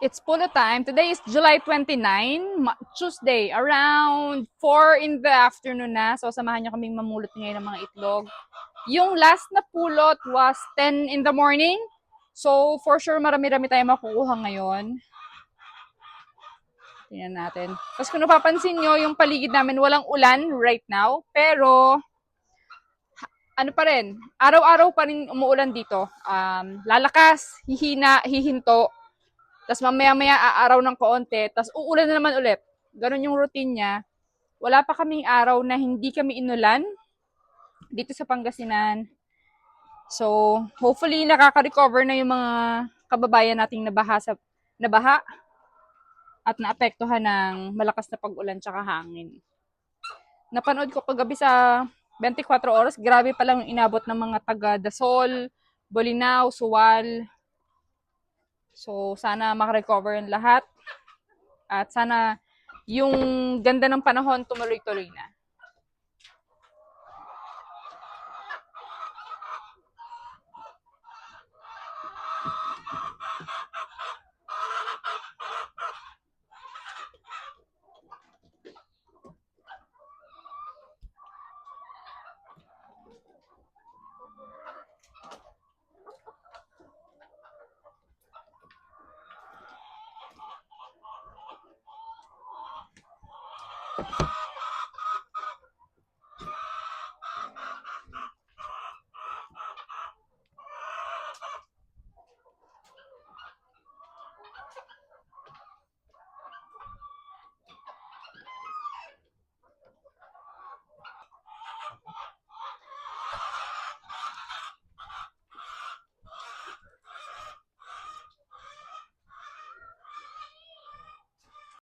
It's polo time. Today is July 29, Ma- Tuesday, around 4 in the afternoon na. So, samahan niyo kaming mamulot ngayon ng mga itlog. Yung last na pulot was 10 in the morning. So, for sure, marami-rami tayong makukuha ngayon. Tingnan natin. Tapos kung napapansin nyo, yung paligid namin walang ulan right now. Pero, ano pa rin, araw-araw pa rin umuulan dito. Um, lalakas, hihina, hihinto. Tapos mamaya-maya aaraw ng kaunti, tapos uulan na naman ulit. Ganon yung routine niya. Wala pa kaming araw na hindi kami inulan dito sa Pangasinan. So, hopefully nakaka-recover na yung mga kababayan nating nabaha sa nabaha at naapektuhan ng malakas na pag-ulan tsaka hangin. Napanood ko kagabi sa 24 oras, grabe pa lang yung inabot ng mga taga Dasol, Bolinao, Suwal, So, sana makarecover yung lahat. At sana yung ganda ng panahon tumuloy-tuloy na. you